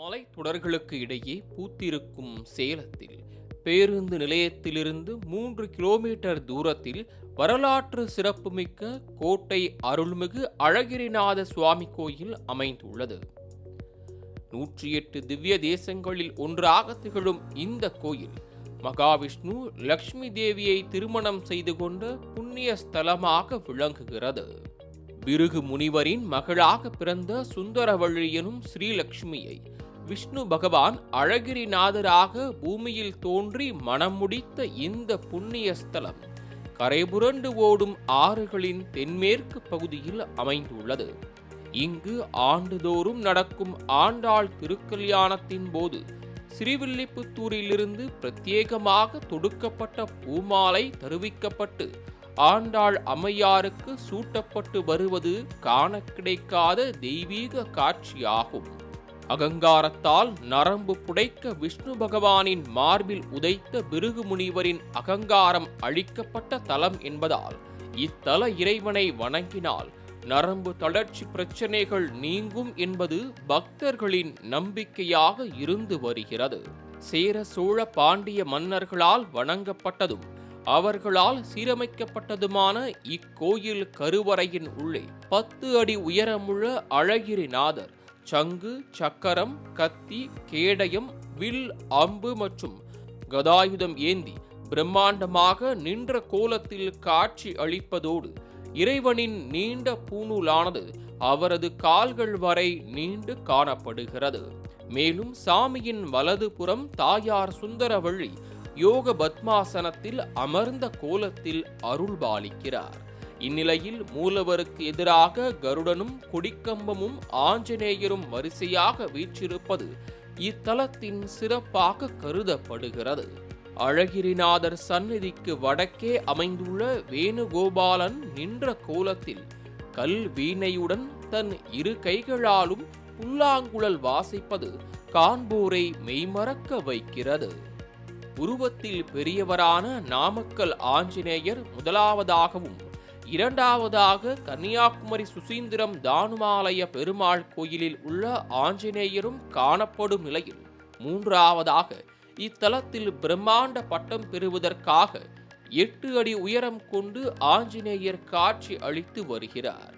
மலைத்தொடர்களுக்கு இடையே பூத்திருக்கும் சேலத்தில் பேருந்து நிலையத்திலிருந்து மூன்று கிலோமீட்டர் தூரத்தில் வரலாற்று சிறப்புமிக்க கோட்டை அருள்மிகு அழகிரிநாத சுவாமி கோயில் அமைந்துள்ளது. நூற்றி எட்டு திவ்ய தேசங்களில் ஒன்றாக திகழும் இந்த கோயில் மகாவிஷ்ணு லக்ஷ்மி தேவியை திருமணம் செய்து கொண்ட புண்ணிய ஸ்தலமாக விளங்குகிறது. பிருகு முனிவரின் மகளாக பிறந்த சுந்தரவள்ளி எனும் ஸ்ரீலக்ஷ்மியை விஷ்ணு பகவான் அழகிரிநாதராக பூமியில் தோன்றி மனம் முடித்த இந்த புண்ணிய ஸ்தலம் கரைபுரண்டு ஓடும் ஆறுகளின் தென்மேற்கு பகுதியில் அமைந்துள்ளது. இங்கு ஆண்டுதோறும் நடக்கும் ஆண்டாள் திருக்கல்யாணத்தின் போது ஸ்ரீவில்லிபுத்தூரிலிருந்து பிரத்யேகமாக தொடுக்கப்பட்ட பூமாலை தருவிக்கப்பட்டு ஆண்டாள் அம்மையாருக்கு சூட்டப்பட்டு வருவது காண கிடைக்காத தெய்வீக காட்சியாகும். அகங்காரத்தால் நரம்பு புடைக்க விஷ்ணு பகவானின் மார்பில் உதைத்த பிருகு முனிவரின் அகங்காரம் அழிக்கப்பட்ட தலம் என்பதால் இத்தல இறைவனை வணங்கினால் நரம்பு தளர்ச்சி பிரச்சனைகள் நீங்கும் என்பது பக்தர்களின் நம்பிக்கையாக இருந்து வருகிறது. சேர சோழ பாண்டிய மன்னர்களால் வணங்கப்பட்டதும் அவர்களால் சீரமைக்கப்பட்டதுமான இக்கோயில் கருவறையின் உள்ளே பத்து அடி உயரமுள்ள அழகிரிநாதர் சங்கு சக்கரம் கத்தி கேடயம் வில் அம்பு மற்றும் கதாயுதம் ஏந்தி பிரம்மாண்டமாக நின்ற கோலத்தில் காட்சி அளிப்பதோடு இறைவனின் நீண்ட பூணூலானது அவரது கால்கள் வரை நீண்டு காணப்படுகிறது. மேலும் சாமியின் வலது புறம் தாயார் சுந்தரவள்ளி யோக பத்மாசனத்தில் அமர்ந்த கோலத்தில் அருள்பாலிக்கிறார். இந்நிலையில் மூலவருக்கு எதிராக கருடனும் கொடிக்கம்பமும் ஆஞ்சநேயரும் வரிசையாக வீற்றிருப்பது இத்தலத்தின் சிறப்பாக கருதப்படுகிறது. அழகிரிநாதர் சந்நிதிக்கு வடக்கே அமைந்துள்ள வேணுகோபாலன் நின்ற கோலத்தில் கல் வீணையுடன் தன் இரு கைகளாலும் புல்லாங்குழல் வாசிப்பது காண்போரை மெய்மறக்க வைக்கிறது. உருவத்தில் பெரியவரான நாமக்கல் ஆஞ்சநேயர் முதலாவதாகவும் இரண்டாவதாக கன்னியாகுமரி சுசீந்திரம் தானுமாலய பெருமாள் கோயிலில் உள்ள ஆஞ்சநேயரும் காணப்படும் நிலையில் மூன்றாவதாக இத்தலத்தில் பிரம்மாண்ட பட்டம் பெறுவதற்காக எட்டு அடி உயரம் கொண்டு ஆஞ்சநேயர் காட்சி அளித்து வருகிறார்.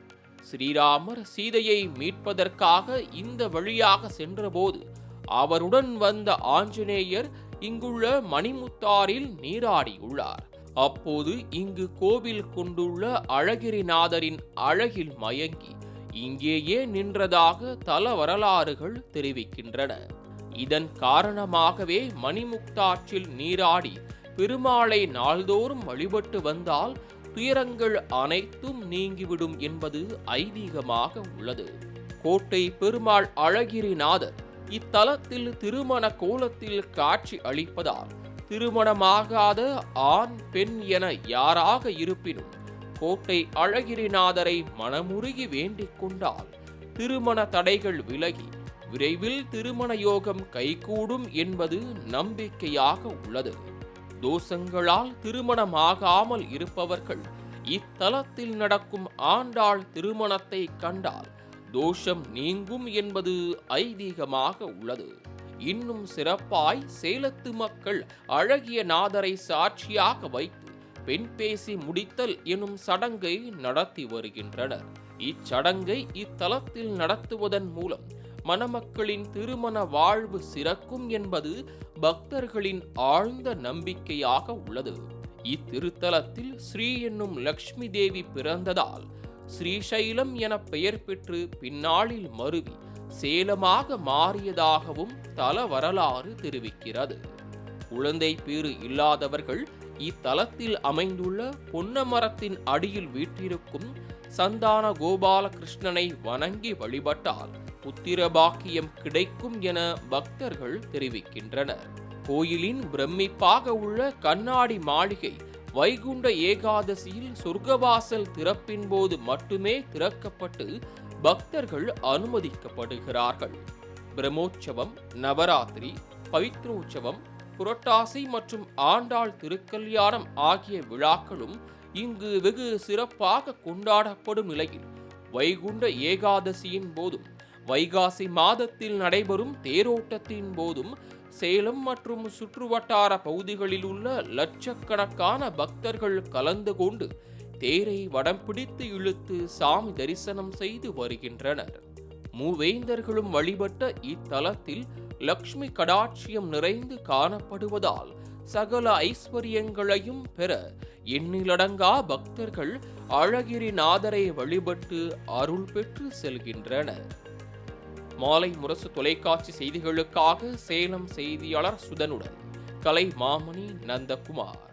ஸ்ரீராமர் சீதையை மீட்பதற்காக இந்த வழியாக சென்றபோது அவருடன் வந்த ஆஞ்சநேயர் இங்குள்ள மணிமுத்தாரில் நீராடியுள்ளார். அப்போது இங்கு கோவில் கொண்டுள்ள அழகிரிநாதரின் அழகில் மயங்கி இங்கேயே நின்றதாக தல வரலாறுகள் தெரிவிக்கின்றன. இதன் காரணமாகவே மணிமுக்தாற்றில் நீராடி பெருமாளை நாள்தோறும் வழிபட்டு வந்தால் துயரங்கள் அனைத்தும் நீங்கிவிடும் என்பது ஐதீகமாக உள்ளது. கோட்டை பெருமாள் அழகிரிநாதர் இத்தலத்தில் திருமண கோலத்தில் காட்சி அளிப்பதால் திருமணமாகாத ஆண் பெண் என யாராக இருப்பினும் கோட்டை அழகிரிநாதரை மனமுருகி வேண்டிக் கொண்டால் திருமண தடைகள் விலகி விரைவில் திருமண யோகம் கைகூடும் என்பது நம்பிக்கையாக உள்ளது. தோஷங்களால் திருமணமாகாமல் இருப்பவர்கள் இத்தலத்தில் நடக்கும் ஆண்டாள் திருமணத்தை கண்டால் தோஷம் நீங்கும் என்பது ஐதீகமாக உள்ளது. இன்னும் சிறப்பாய் சேலத்து மக்கள் அழகிய நாதரை சாட்சியாக வைத்து பெண் பேசி முடித்தல் எனும் சடங்கை நடத்தி வருகின்றனர். இச்சடங்கை இத்தலத்தில் நடத்துவதன் மூலம் மணமக்களின் திருமண வாழ்வு சிறக்கும் என்பது பக்தர்களின் ஆழ்ந்த நம்பிக்கையாக உள்ளது. இத்திருத்தலத்தில் ஸ்ரீ என்னும் லக்ஷ்மி தேவி பிறந்ததால் ஸ்ரீசைலம் என பெயர் பெற்று பின்னாளில் மருவி சேலமாக மாறியதாகவும் தல வரலாறு தெரிவிக்கிறது. குழந்தை பேறு இல்லாதவர்கள் இத்தலத்தில் அமைந்துள்ள பொன்னமரத்தின் அடியில் வீற்றிருக்கும் சந்தான கோபாலகிருஷ்ணனை வணங்கி வழிபட்டால் புத்திர பாக்கியம் கிடைக்கும் என பக்தர்கள் தெரிவிக்கின்றனர். கோயிலின் பிரமிப்பாக உள்ள கண்ணாடி மாளிகை வைகுண்ட ஏகாதசியில் சொர்க்கவாசல் திறப்பின் போது மட்டுமே திறக்கப்பட்டு பக்தர்கள் அனுமதிக்கப்படுகிறார்கள். பிரம்மோற்சவம் நவராத்திரி பவித்ரோற்சவம் புரட்டாசி மற்றும் ஆண்டாள் திருக்கல்யாணம் ஆகிய விழாக்களும் இங்கு வெகு சிறப்பாக கொண்டாடப்படும் நிலையில் வைகுண்ட ஏகாதசியின் போதும் வைகாசி மாதத்தில் நடைபெறும் தேரோட்டத்தின் போதும் சேலம் மற்றும் சுற்றுவட்டார பகுதிகளில் உள்ள லட்சக்கணக்கான பக்தர்கள் கலந்து கொண்டு தேரை வடம் பிடித்து இழுத்து சாமி தரிசனம் செய்து வருகின்றனர். மூவேந்தர்களும் வழிபட்ட இத்தலத்தில் லக்ஷ்மி கடாட்சியம் நிறைந்து காணப்படுவதால் சகல ஐஸ்வர்யங்களையும் பெற எண்ணிலடங்கா பக்தர்கள் அழகிரிநாதரை வழிபட்டு அருள் பெற்று செல்கின்றனர். மாலை முரசு தொலைக்காட்சி செய்திகளுக்காக சேலம் செய்தியாளர் சுதனுடன் கலை மாமணி நந்தகுமார்.